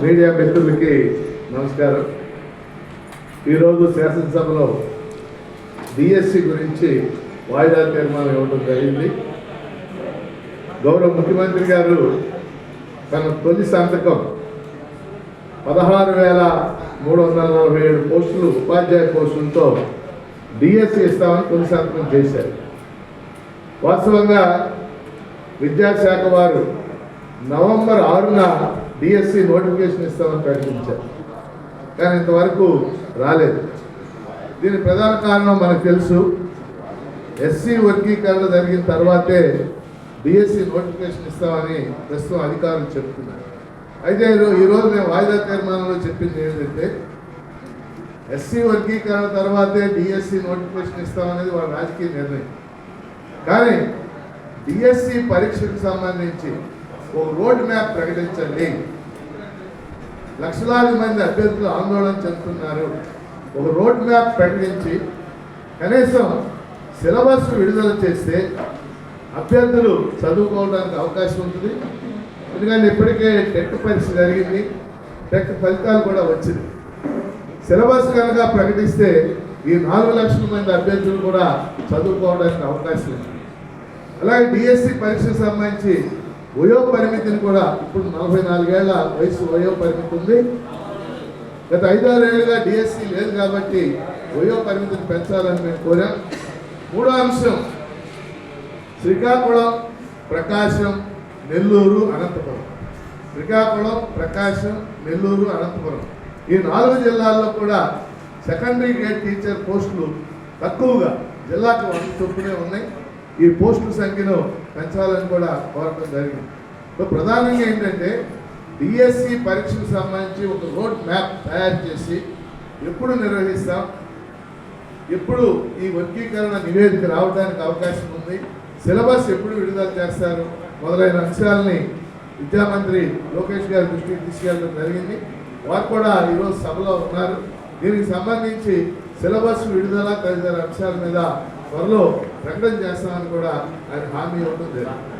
Media మిత్రులకి నమస్కారం. ఈరోజు శాసనసభలో డిఎస్సి గురించి వాయిదా తీర్మానం ఇవ్వడం జరిగింది. గౌరవ ముఖ్యమంత్రి గారు తన తొలి సంతకం పదహారు వేల మూడు వందల నలభై ఏడు పోస్టులు ఉపాధ్యాయ పోస్టులతో డిఎస్సి ఇస్తామని తొలి సంతకం చేశారు. వాస్తవంగా విద్యాశాఖ వారు నవంబర్ ఆరున డిఎస్సి నోటిఫికేషన్ ఇస్తామని ప్రకటించారు. కానీ ఇంతవరకు రాలేదు. దీని ప్రధాన కారణం మనకు తెలుసు. ఎస్సీ వర్గీకరణ జరిగిన తర్వాతే డిఎస్సి నోటిఫికేషన్ ఇస్తామని ప్రస్తుతం అధికారులు చెప్తున్నారు. అయితే ఈరోజు మేము వాయిదా తీర్మానంలో చెప్పింది ఏంటంటే ఎస్సీ వర్గీకరణ తర్వాతే డిఎస్సి నోటిఫికేషన్ ఇస్తామనేది వాళ్ళ రాజకీయ నిర్ణయం. కానీ డిఎస్సి పరీక్షకు సంబంధించి ఓ రోడ్ మ్యాప్ ప్రకటించండి. లక్షలాది మంది అభ్యర్థులు ఆందోళన చెందుతున్నారు. ఒక రోడ్ మ్యాప్ ప్రకటించి కనీసం సిలబస్ విడుదల చేస్తే అభ్యర్థులు చదువుకోవడానికి అవకాశం ఉంటుంది. ఎందుకంటే ఇప్పటికే టెట్ పరీక్ష జరిగింది. టెట్ ఫలితాలు కూడా వచ్చింది. సిలబస్ కనుక ప్రకటిస్తే ఈ నాలుగు లక్షల మంది అభ్యర్థులు కూడా చదువుకోవడానికి అవకాశం ఉంది. అలాగే డిఎస్సి పరీక్షకు సంబంధించి వయో పరిమితిని కూడా ఇప్పుడు నలభై నాలుగేళ్ళ వయసు వయో పరిమితి ఉంది. గత ఐదారేళ్ళుగా డిఎస్సి లేదు కాబట్టి వయో పరిమితిని పెంచాలని మేము కోరాం. మూడో అంశం శ్రీకాకుళం ప్రకాశం నెల్లూరు అనంతపురం. శ్రీకాకుళం ప్రకాశం నెల్లూరు అనంతపురం. ఈ నాలుగు జిల్లాల్లో కూడా సెకండరీ గ్రేడ్ టీచర్ పోస్టులు తక్కువగా జిల్లాకు వంద చొప్పునే ఉన్నాయి. ఈ పోస్టుల సంఖ్యలో పెంచాలని కూడా కోరటం జరిగింది. సో ప్రధానంగా ఏంటంటే డిఎస్సి పరీక్షకు సంబంధించి ఒక రోడ్ మ్యాప్ తయారు చేసి ఎప్పుడు నిర్వహిస్తాం ఎప్పుడు ఈ వర్గీకరణ నివేదిక రావడానికి అవకాశం ఉంది సిలబస్ ఎప్పుడు విడుదల చేస్తారు మొదలైన అంశాలని విద్యామంత్రి లోకేష్ గారి దృష్టికి తీసుకెళ్ళడం జరిగింది. వారు కూడా ఈరోజు సభలో ఉన్నారు. దీనికి సంబంధించి సిలబస్ విడుదల తదితర అంశాల మీద త్వరలో ప్రకటన చేస్తామని కూడా ఆయన హామీ ఇవ్వడం జరిగింది.